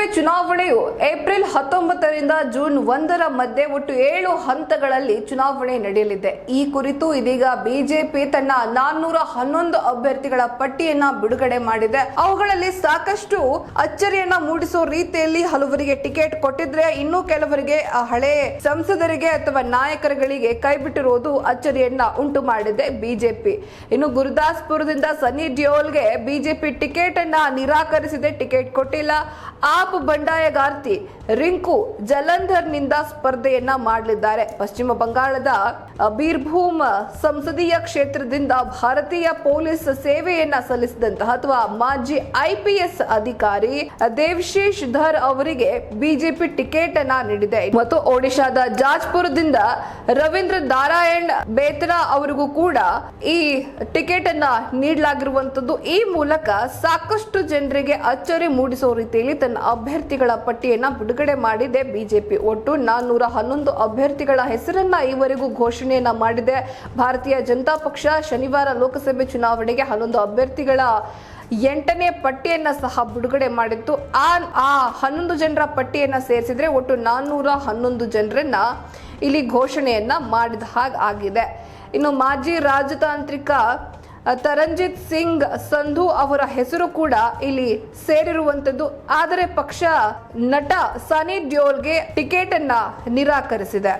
ಲೋಕಸಭೆ ಚುನಾವಣೆಯು April ಹತ್ತೊಂಬತ್ತರಿಂದ June ಒಂದರ ಮಧ್ಯೆ ಒಟ್ಟು ಏಳು ಹಂತಗಳಲ್ಲಿ ಚುನಾವಣೆ ನಡೆಯಲಿದೆ. ಈ ಕುರಿತು ಇದೀಗ ಬಿಜೆಪಿ ತನ್ನ ನಾನ್ನೂರ ಹನ್ನೊಂದು ಅಭ್ಯರ್ಥಿಗಳ ಪಟ್ಟಿಯನ್ನ ಬಿಡುಗಡೆ ಮಾಡಿದೆ. ಅವುಗಳಲ್ಲಿ ಸಾಕಷ್ಟು ಅಚ್ಚರಿಯನ್ನ ಮೂಡಿಸೋ ರೀತಿಯಲ್ಲಿ ಹಲವರಿಗೆ ಟಿಕೆಟ್ ಕೊಟ್ಟಿದ್ರೆ ಇನ್ನೂ ಕೆಲವರಿಗೆ ಆ ಹಳೆ ಸಂಸದರಿಗೆ ಅಥವಾ ನಾಯಕರುಗಳಿಗೆ ಕೈಬಿಟ್ಟಿರುವುದು ಅಚ್ಚರಿಯನ್ನ ಉಂಟು ಮಾಡಿದೆ ಬಿಜೆಪಿ. ಇನ್ನು ಗುರುದಾಸ್ಪುರದಿಂದ ಸನ್ನಿ ಡಿಯೋಲ್ಗೆ ಬಿಜೆಪಿ ಟಿಕೆಟ್ ಅನ್ನ ನಿರಾಕರಿಸಿದೆ. ಟಿಕೆಟ್ ಕೊಟ್ಟಿಲ್ಲ. ಆಪ್ ಬಂಡಾಯಗಾರ್ತಿ ರಿಂಕು ಜಲಂಧರ್ನಿಂದ ಸ್ಪರ್ಧೆಯನ್ನ ಮಾಡಲಿದ್ದಾರೆ. ಪಶ್ಚಿಮ ಬಂಗಾಳದ ಬೀರ್ಭೂಮ್ ಸಂಸದೀಯ ಕ್ಷೇತ್ರದಿಂದ ಭಾರತೀಯ ಪೊಲೀಸ್ ಸೇವೆಯನ್ನ ಸಲ್ಲಿಸಿದಂತಹ ಅಥವಾ ಮಾಜಿ ಐಪಿಎಸ್ ಅಧಿಕಾರಿ ದೇವಶೇಷ್ ಧರ್ ಅವರಿಗೆ ಬಿಜೆಪಿ ಟಿಕೆಟ್ ಅನ್ನ ನೀಡಿದೆ. ಮತ್ತು ಒಡಿಶಾದ ಜಾಜ್ಪುರದಿಂದ ರವೀಂದ್ರ ನಾರಾಯಣ್ ಬೇತ್ರಾ ಅವರಿಗೂ ಕೂಡ ಈ ಟಿಕೆಟ್ ಅನ್ನ ನೀಡಲಾಗಿರುವಂತದ್ದು ಈ ಮೂಲಕ ಸಾಕಷ್ಟು ಜನರಿಗೆ ಅಚ್ಚರಿ ಮೂಡಿಸುವ ರೀತಿಯಲ್ಲಿ ತನ್ನ ಅಭ್ಯರ್ಥಿಗಳ ಪಟ್ಟಿಯನ್ನು ಬಿಡುಗಡೆ ಮಾಡಿದೆ ಬಿಜೆಪಿ. ಒಟ್ಟು ನಾನ್ನೂರ ಹನ್ನೊಂದು ಅಭ್ಯರ್ಥಿಗಳ ಹೆಸರನ್ನ ಈವರೆಗೂ ಘೋಷಣೆಯನ್ನ ಮಾಡಿದೆ. ಭಾರತೀಯ ಜನತಾ ಪಕ್ಷ ಶನಿವಾರ ಲೋಕಸಭೆ ಚುನಾವಣೆಗೆ ಹನ್ನೊಂದು ಅಭ್ಯರ್ಥಿಗಳ ಎಂಟನೇ ಪಟ್ಟಿಯನ್ನ ಸಹ ಬಿಡುಗಡೆ ಮಾಡಿತ್ತು. ಆ ಆ ಹನ್ನೊಂದು ಜನರ ಪಟ್ಟಿಯನ್ನ ಸೇರಿಸಿದ್ರೆ ಒಟ್ಟು ನಾನ್ನೂರ ಹನ್ನೊಂದು ಜನರನ್ನ ಇಲ್ಲಿ ಘೋಷಣೆಯನ್ನ ಮಾಡಿದ ಹಾಗೆ ಆಗಿದೆ. ಇನ್ನು ಮಾಜಿ ರಾಜತಾಂತ್ರಿಕ ತರಂಜಿತ್ ಸಿಂಗ್, ಸಂಧು ಅವರ ಹೆಸರು ಕೂಡ ಇಲ್ಲಿ ಸೇರಿರುವಂತದ್ದು. ಆದರೆ ಪಕ್ಷ ನಟ ಸನಿ ಡ್ಯೋಲ್ಗೆ ಟಿಕೆಟ್ ಅನ್ನ ನಿರಾಕರಿಸಿದೆ.